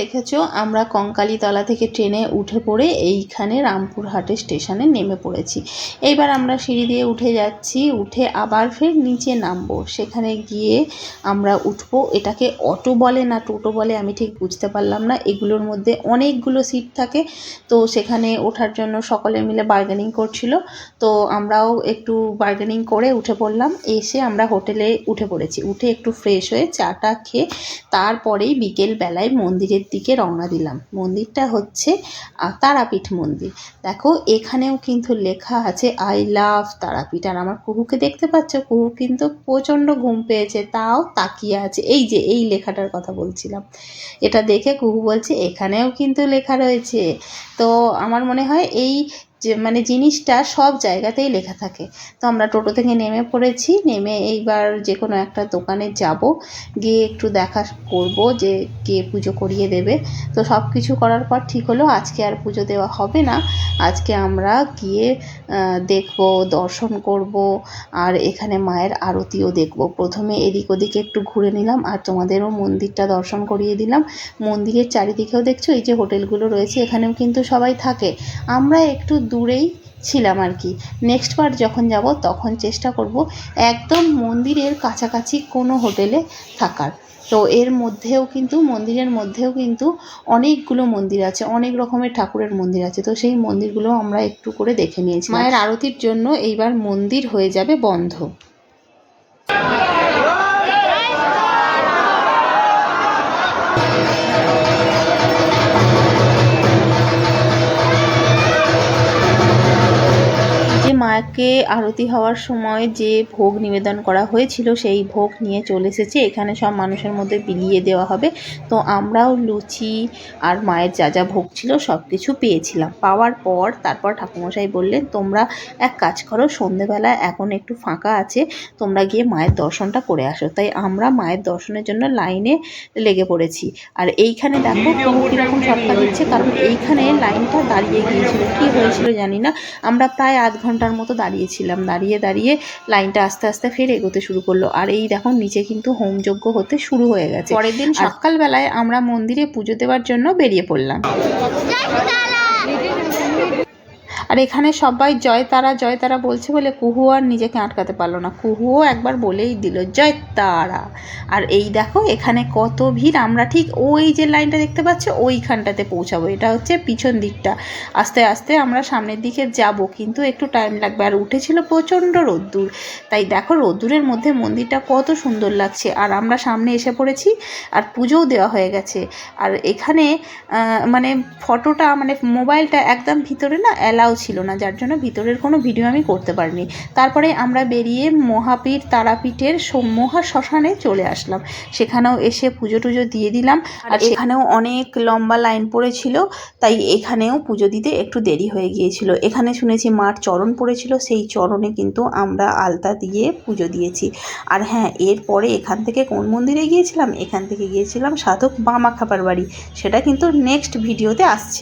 দেখেছ? আমরা কঙ্কালীতলা থেকে ট্রেনে উঠে পড়ে এইখানে রামপুরহাটে স্টেশনে নেমে পড়েছি। এইবার আমরা সিঁড়ি দিয়ে উঠে যাচ্ছি, উঠে আবার ফের নিচে নামবো। সেখানে গিয়ে আমরা উঠবো। এটাকে অটো বলে না টোটো বলে আমি ঠিক বুঝতে পারলাম না। এগুলোর মধ্যে অনেকগুলো সিট থাকে। তো সেখানে ওঠার জন্য সকলে মিলে বার্গেনিং করছিল। তো আমরাও একটু বার্গেনিং করে উঠে পড়লাম। এসে আমরা হোটেলে উঠে পড়েছি। উঠে একটু ফ্রেশ হয়ে চাটা খেয়ে তারপরেই বিকেল বেলায় মন্দিরের দিকে রওনা দিলাম। মন্দিরটা হচ্ছে তারাপীঠ মন্দির। দেখো, এখানেও কিন্তু লেখা আছে আই লাভ তারাপীঠ। আর আমার কুহুকে দেখতে পাচ্ছ? কুহু কিন্তু প্রচণ্ড ঘুম পেয়েছে, তাও তাকিয়ে আছে। এই যে, এই লেখাটার কথা বলছিলাম। এটা দেখে কুহু বলছে, এখানেও কিন্তু লেখা রয়েছে। তো আমার মনে হয়, এই যে মানে জিনিসটা সব জায়গাতেই লেখা থাকে। তো আমরা টোটো থেকে নেমে পড়েছি, নেমে এইবার যে কোনো একটা দোকানে যাব, গিয়ে একটু দেখা করব যে কে পুজো করিয়ে দেবে। তো সব কিছু করার পর ঠিক হলো, আজকে আর পুজো দেওয়া হবে না। আজকে আমরা গিয়ে দেখব, দর্শন করব, আর এখানে মায়ের আরতিও দেখব। প্রথমে এদিক ওদিকে একটু ঘুরে নিলাম, আর তোমাদেরও মন্দিরটা দর্শন করিয়ে দিলাম। মন্দিরের চারিদিকেও দেখছ, এই যে হোটেলগুলো রয়েছে, এখানেও কিন্তু সবাই থাকে। আমরা একটু দূরেই ছিলাম আর কি। নেক্সট বার যখন যাব, তখন চেষ্টা করব একদম মন্দিরের কাছাকাছি কোনো হোটেলে থাকার। তো এর মধ্যেও কিন্তু, মন্দিরের মধ্যেও কিন্তু অনেকগুলো মন্দির আছে, অনেক রকমের ঠাকুরের মন্দির আছে। তো সেই মন্দিরগুলো আমরা একটু করে দেখে নিয়েছি মায়ের আরতির জন্য এইবার মন্দির হয়ে যাবে বন্ধ। যে আরতি হওয়ার সময় যে ভোগ নিবেদন করা হয়েছিল সেই ভোগ নিয়ে চলে এসেছে। এখানে সব মানুষের মধ্যে বিলিয়ে দেওয়া হবে। তো আমরাও লুচি আর মায়ের যা যা ভোগ ছিল সব কিছু পেয়েছিলাম। পাওয়ার পর তারপর ঠাকুমশাই বললেন তোমরা এক কাজ করো সন্ধেবেলা এখন একটু ফাঁকা আছে তোমরা গিয়ে মায়ের দর্শনটা করে আসো। তাই আমরা মায়ের দর্শনের জন্য লাইনে লেগে পড়েছি। আর এইখানে দেখো কীরকম ছটকা দিচ্ছে কারণ এইখানে লাইনটা দাঁড়িয়ে গিয়েছিল। কি হয়েছিল জানি না। আমরা প্রায় আধ ঘণ্টার মতো দাঁড়িয়েছিলাম। দাঁড়িয়ে দাঁড়িয়ে লাইনটা আস্তে আস্তে ফের এগোতে শুরু করল। আর এই দেখো নিচে কিন্তু হোমযজ্ঞ হতে শুরু হয়ে গেছে। পরের দিন সকালবেলায় আমরা মন্দিরে পুজো দেওয়ার জন্য বেরিয়ে পড়লাম। আর এখানে সবাই জয়, তারা জয়, তারা বলছে বলে কুহু আর নিজেকে আটকাতে পারল না। কুহুও একবার বলেই দিল, জয় তারা। আর এই দেখো, এখানে কত ভিড়, আমরা ঠিক ওই যে লাইনটা দেখতে পাচ্ছ, ওইখানটাতে পৌঁছাবো। এটা হচ্ছে পিছন দিকটা। আস্তে আস্তে আমরা সামনের দিকে যাব, কিন্তু একটু টাইম লাগবে। আর উঠেছিল প্রচণ্ড রোদ্দুর। তাই দেখো, রোদ্দুরের মধ্যে মন্দিরটা কত সুন্দর লাগছে। আর আমরা সামনে এসে পড়েছি, আর পুজোও দেওয়া হয়ে গেছে। আর এখানে মানে ফটোটা মানে মোবাইলটা একদম ভিতরে না অ্যালাউ ছিল না যার জন্য ভিতরের কোনো ভিডিও আমি করতে পারিনি। তারপরে আমরা বেরিয়ে মহাপীর তারাপীঠের মহা শ্মশানে চলে আসলাম। সেখানেও এসে পুজো টুজো দিয়ে দিলাম। আর এখানেও অনেক লম্বা লাইন পড়েছিল তাই এখানেও পুজো দিতে একটু দেরি হয়ে গিয়েছিল। এখানে শুনেছি মার চরণ পড়েছিল সেই চরণে কিন্তু আমরা আলতা দিয়ে পুজো দিয়েছি। আর হ্যাঁ এরপরে এখান থেকে কোন মন্দিরে গিয়েছিলাম? এখান থেকে গিয়েছিলাম সাধক বামা খাবার বাড়ি। সেটা কিন্তু নেক্সট ভিডিওতে আসছে।